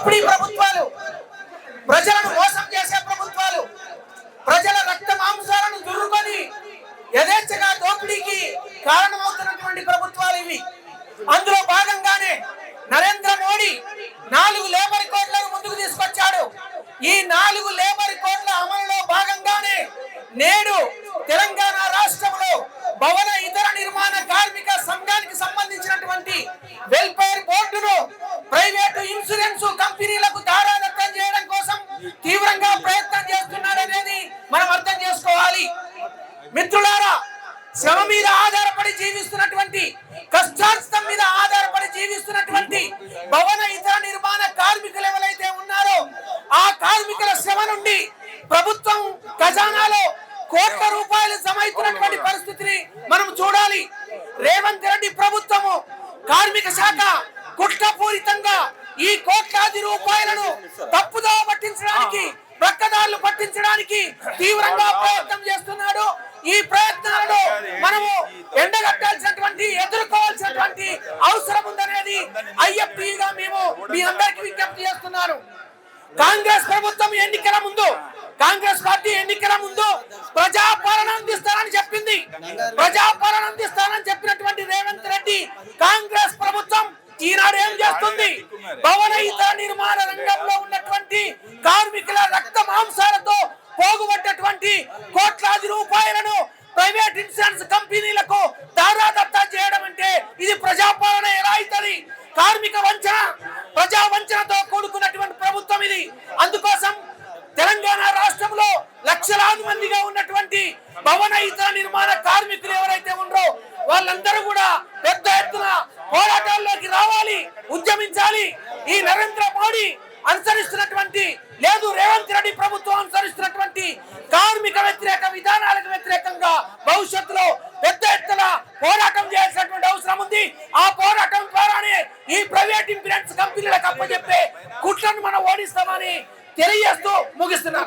దోపిడీ ప్రభుత్వాలు ప్రజలను మోసం చేసే ప్రభుత్వాలు ప్రజల రక్త మాంసాలను దుర్రుకొని యథేచ్ఛగా దోపిడీకి కారణమవుతున్నటువంటి ప్రభుత్వాలు ఇవి. అందులో భాగంగానే నరేంద్ర మోడీ నాలుగు లేబర్ కోడ్లను ముందుకు తీసుకొచ్చాడు. ఈ నాలుగు లేబర్ కోడ్ల అమలులో భాగంగానే నేడు తెలంగాణ రాష్ట్రంలో భవన ఇతర నిర్మాణ కార్మిక సంఘ సంబంధించినటువంటి వెల్ఫేర్ బోర్డును ప్రైవేటు ఇన్సూరెన్స్ కంపెనీలకు దారాదత్తం చేయడం కోసం తీవ్రంగా ప్రయత్నం చేస్తున్నాడనేది మనం అర్థం చేసుకోవాలి. మిత్రులారా శ్రమ మీద ఆధారపడి జీవిస్తున్నటువంటి కష్టార్థం మీద ఆధారపడి జీవిస్తున్నటువంటి భవన ఇతర నిర్మాణ కార్మికులు ఎవరైతే ఉన్నారో ఆ కార్మికుల శ్రమ నుండి ప్రభుత్వం ఖజానాలో కోట్ల రూపాయలు జమైతున్నటువంటి పరిస్థితిని మనం చూడాలి. రేవంత్ రెడ్డి ప్రభుత్వము కార్మిక శాఖ కుట్రపూరితంగా ఈ కోట్లాది రూపాయలను తప్పుదో పట్టించడానికి ప్రక్కదారులు పట్టించడానికి తీవ్రంగా ప్రయత్నం చేస్తున్నాడు. ఈ ప్రయత్నాలను మనము ఎండగట్టాల్సినటువంటి ఎదుర్కోవాల్సినటువంటి అవసరం ఉందనేది ఐఎఫ్టీగా మేము మీ అందరికీ విజ్ఞప్తి చేస్తున్నాను కాంగ్రెస్ ప్రభుత్వం ఎన్నికల ముందు కాంగ్రెస్ పార్టీ ఎన్నికల ముందు ప్రజాపాలన అందిస్తానని చెప్పింది. ప్రజాపాలన అందిస్తానని చెప్పింది రేవంత్ రెడ్డి కాంగ్రెస్ ప్రభుత్వం ఈనాడు ఏం చేస్తుంది భవన ఇతర నిర్మాణ రంగంలో ఉన్నటువంటి కార్మికుల రక్త మాంసాలతో పోగుబడ్డటువంటి కోట్లాది రూపాయలను ప్రైవేట్ ఇన్సూరెన్స్ కంపెనీలకు దారాదత్తా చేయడం అంటే ఇది ప్రజాపాలన ఎలా అవుతుంది? కార్మిక వంచన ప్రజా వంచనతో కూడుకున్నటువంటి ప్రభుత్వం ఇది. అందుకోసం తెలంగాణ రాష్ట్రంలో లక్షలాది మందిగా ఉన్నటువంటి భవన ఇతర నిర్మాణ కార్మికులు ఎవరైతే ఉన్నారో వాళ్ళందరూ కూడా పెద్ద ఎత్తున పోరాటాల్లోకి రావాలి ఉద్యమించాలి. ఈ నరేంద్ర మోడీ అనుసరిస్తున్నటువంటి లేదు రేవంత్ రెడ్డి ప్రభుత్వం అనుసరిస్తున్నటువంటి కార్మిక వ్యతిరేక విధానాలకు వ్యతిరేకంగా భవిష్యత్తులో పెద్ద ఎత్తున పోరాటం చేయాల్సినటువంటి అవసరం ఉంది. ఆ పోరాటం ద్వారానే ఈ ప్రైవేట్ ఇన్సూరెన్స్ కంపెనీలకు అప్పచెప్పే కుట్లను మనం ఓడిస్తామని తెలియజేస్తూ ముగిస్తున్నారు